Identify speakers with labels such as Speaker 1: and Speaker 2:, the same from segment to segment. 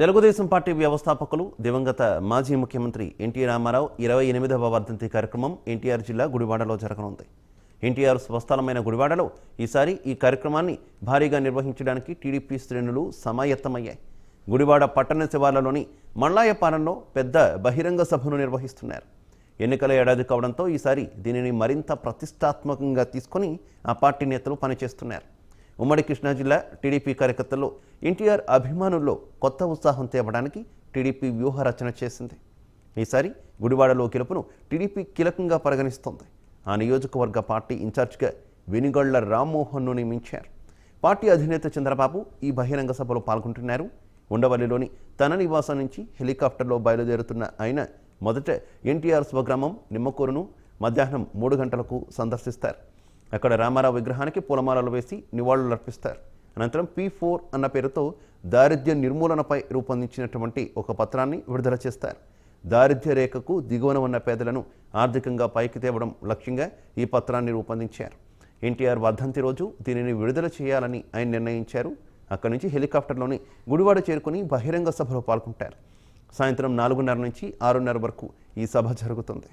Speaker 1: Telugu Desam party వ్యవస్థాపకులు దివంగత మాజీ ముఖ్యమంత్రి ఎన్టీ రామారావు ఇరవై ఎనిమిదవ వర్ధంతి కార్యక్రమం ఎన్టీఆర్ జిల్లా గుడివాడలో జరగనుంది. ఎన్టీఆర్ స్వస్థలమైన గుడివాడలో ఈసారి ఈ కార్యక్రమాన్ని భారీగా నిర్వహించడానికి టీడీపీ శ్రేణులు సమాయత్తమయ్యాయి. గుడివాడ పట్టణ శివార్లలోని మళ్ళాయపాలెంలో పెద్ద బహిరంగ సభను నిర్వహిస్తున్నారు. ఎన్నికల ఏడాది కావడంతో ఈసారి దీనిని మరింత ప్రతిష్టాత్మకంగా తీసుకొని ఆ పార్టీ నేతలు పనిచేస్తున్నారు. ఉమ్మడి కృష్ణా జిల్లా టీడీపీ కార్యకర్తల్లో ఎన్టీఆర్ అభిమానుల్లో కొత్త ఉత్సాహం తేవడానికి టీడీపీ వ్యూహ రచన చేసింది. ఈసారి గుడివాడలో గెలుపును టీడీపీ కీలకంగా పరిగణిస్తోంది. ఆ నియోజకవర్గ పార్టీ ఇన్ఛార్జిగా వెనుగళ్ళ రామ్మోహన్ను నియమించారు పార్టీ అధినేత చంద్రబాబు ఈ బహిరంగ సభలో పాల్గొంటున్నారు. ఉండవల్లిలోని తన నివాసం నుంచి హెలికాప్టర్లో బయలుదేరుతున్న ఆయన మొదట ఎన్టీఆర్ స్వగ్రామం నిమ్మకూరును మధ్యాహ్నం మూడు గంటలకు సందర్శిస్తారు. అక్కడ రామారావు విగ్రహానికి పూలమాలలు వేసి నివాళులు అర్పిస్తారు. అనంతరం పీ ఫోర్ అన్న పేరుతో దారిద్ర్య నిర్మూలనపై రూపొందించినటువంటి ఒక పత్రాన్ని విడుదల చేస్తారు. దారిద్ర్య రేఖకు దిగువన ఉన్న పేదలను ఆర్థికంగా పైకి తేవడం లక్ష్యంగా ఈ పత్రాన్ని రూపొందించారు. ఎన్టీఆర్ వర్ధంతి రోజు దీనిని విడుదల చేయాలని ఆయన నిర్ణయించారు. అక్కడి నుంచి హెలికాప్టర్లోని గుడివాడ చేరుకుని బహిరంగ సభలో పాల్గొంటారు. సాయంత్రం నాలుగున్నర నుంచి ఆరున్నర వరకు ఈ సభ జరుగుతుంది.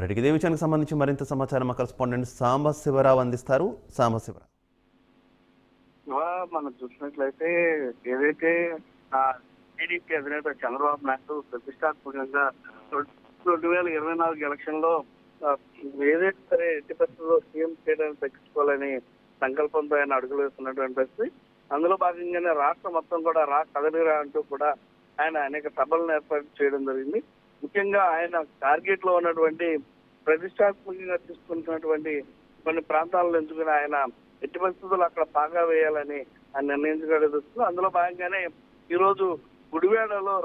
Speaker 1: రెడ్డికి విషయానికి సంబంధించి మరింత సమాచారం మా కరెస్పాండెంట్ సాంబ శివరావు అందిస్తారు. సాంబ శివరావు.
Speaker 2: మనం చూసినట్లయితే ఏదైతే టీడీపీ అధినేత చంద్రబాబు నాయుడు ప్రతిష్టాత్మకంగా రెండు వేల ఇరవై నాలుగు ఎలక్షన్లో ఏదైతే సరే ఎట్టి పరిస్థితుల్లో సీఎం చేయడానికి తగ్గించుకోవాలని సంకల్పంతో ఆయన అడుగులు వేస్తున్నటువంటి పరిస్థితి అందులో భాగంగానే రాష్ట్రం మొత్తం కూడా రా కదలిరా అంటూ కూడా ఆయన అనేక సభలను ఏర్పాటు చేయడం జరిగింది. ముఖ్యంగా ఆయన టార్గెట్లో ఉన్నటువంటి ప్రతిష్టాత్మకంగా తీసుకుంటున్నటువంటి కొన్ని ప్రాంతాలను ఎంచుకుని ఆయన ఎట్టి పరిస్థితులు అక్కడ బాగా వేయాలని ఆయన నిర్ణయించగలుగుతుంది అందులో భాగంగానే ఈ రోజు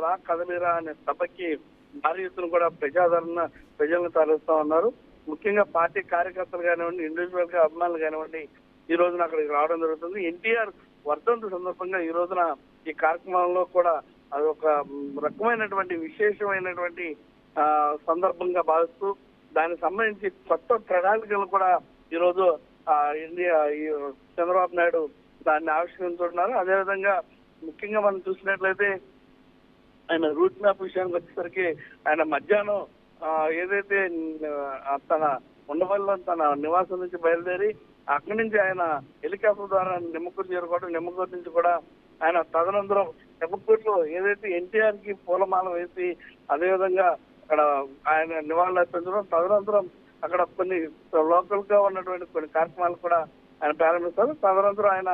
Speaker 2: రా కదలిరా అనే సభకి భారీ ఎత్తున కూడా ప్రజాదరణ ప్రజలను తరలిస్తా ఉన్నారు. ముఖ్యంగా పార్టీ కార్యకర్తలు కానివ్వండి ఇండివిజువల్గా అభిమానులు కానివ్వండి ఈ రోజున అక్కడికి రావడం జరుగుతుంది. ఎన్టీఆర్ వర్ధంతి సందర్భంగా ఈ రోజున ఈ కార్యక్రమంలో కూడా అది ఒక రకమైనటువంటి విశేషమైనటువంటి ఆ, సందర్భంగా భావిస్తూ దానికి సంబంధించి కొత్త ప్రణాళికలు కూడా ఈరోజు ఇండియా ఈ చంద్రబాబు నాయుడు దాన్ని ఆవిష్కరించుకుంటున్నారు. అదేవిధంగా ముఖ్యంగా మనం చూసినట్లయితే ఆయన రూట్ మ్యాప్ విషయానికి వచ్చేసరికి ఆయన మధ్యాహ్నం ఏదైతే తన ఉండవల్లో తన నివాసం నుంచి బయలుదేరి అక్కడి నుంచి ఆయన హెలికాప్టర్ ద్వారా నిమ్మకూరు చేరుకోవడం నిమ్మకూరు నుంచి కూడా ఆయన తదనంతరం నిమ్మకూరులో ఏదైతే ఎన్టీఆర్కి పూలమాల వేసి అదేవిధంగా అక్కడ ఆయన నివాళులు అర్పించడం తదనంతరం అక్కడ కొన్ని లోకల్గా ఉన్నటువంటి కొన్ని కార్యక్రమాలు కూడా ఆయన ప్రారంభిస్తారు. తదనంతరం ఆయన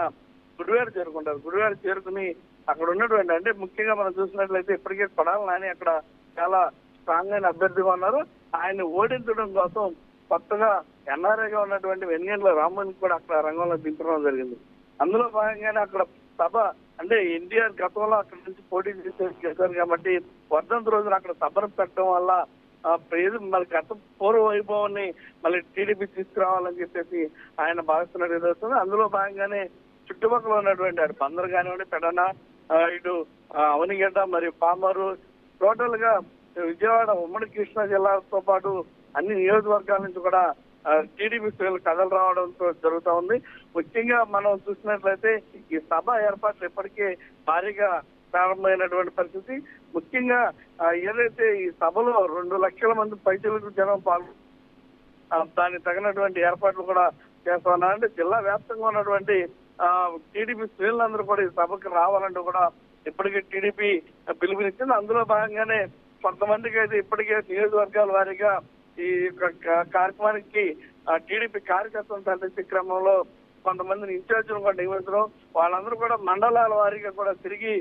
Speaker 2: గుడివాడ చేరుకుంటారు. గుడివాడ చేరుకుని అక్కడ ఉన్నటువంటి అంటే ముఖ్యంగా మనం చూసినట్లయితే ఇప్పటికే కొడాలి నాని అక్కడ చాలా స్ట్రాంగ్ అయిన అభ్యర్థిగా ఉన్నారు. ఆయన ఓడించడం కోసం కొత్తగా ఎన్ఆర్ఏగా ఉన్నటువంటి వెన్నెండ్ల రామ్మోహన్ కూడా అక్కడ రంగంలో దింపడం జరిగింది. అందులో భాగంగానే అక్కడ సభ అంటే ఎన్టీఆర్ గతంలో అక్కడ నుంచి పోటీ చేసే చేశారు కాబట్టి వర్ధంతి రోజున అక్కడ సభను పెట్టడం వల్ల ఆ మరి గత పూర్వ వైభవాన్ని మళ్ళీ టీడీపీ తీసుకురావాలని చెప్పేసి ఆయన భావిస్తున్నట్టు తెలుస్తుంది అందులో భాగంగానే చుట్టుపక్కల ఉన్నటువంటి అటు బందరు కానివ్వండి పెడన ఇటు అవనిగడ్డ మరియు పామరు టోటల్గా విజయవాడ ఉమ్మడి కృష్ణా జిల్లాతో పాటు అన్ని నియోజకవర్గాల నుంచి కూడా టీడీపీ శ్రేణులు కథలు రావడంతో జరుగుతా ఉంది. ముఖ్యంగా మనం చూసినట్లయితే ఈ సభ ఏర్పాట్లు ఇప్పటికే భారీగా ప్రారంభమైనటువంటి పరిస్థితి. ముఖ్యంగా ఏదైతే ఈ సభలో రెండు లక్షల మంది పైచలకు జనం పాల్గొ దానికి తగినటువంటి ఏర్పాట్లు కూడా చేస్తా ఉన్నారు అంటే జిల్లా వ్యాప్తంగా ఉన్నటువంటి టీడీపీ శ్రేణులందరూ కూడా ఈ సభకు రావాలంటూ కూడా ఇప్పటికే టీడీపీ పిలుపునిచ్చింది. అందులో భాగంగానే కొంతమందికి అయితే ఇప్పటికే నియోజకవర్గాల వారీగా ఈ కార్యక్రమానికి టీడీపీ కార్యకర్తలను తరలించే క్రమంలో కొంతమందిని ఇన్ఛార్జీలు కూడా నియమించడం వాళ్ళందరూ కూడా మండలాల వారీగా కూడా తిరిగి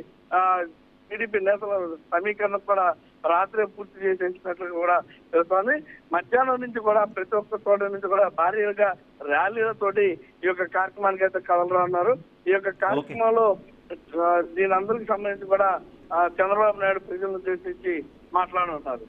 Speaker 2: టీడీపీ నేతల సమీకరణ కూడా రాత్రి పూర్తి చేసేసినట్లు కూడా తెలుస్తోంది. మధ్యాహ్నం నుంచి కూడా ప్రతి ఒక్క చోట నుంచి కూడా భారీగా ర్యాలీలతోటి ఈ యొక్క కార్యక్రమానికి అయితే కదలరా ఉన్నారు ఈ యొక్క కార్యక్రమంలో దీని అందరికి సంబంధించి కూడా చంద్రబాబు నాయుడు ప్రజలను ఉద్దేశించి మాట్లాడుతున్నారు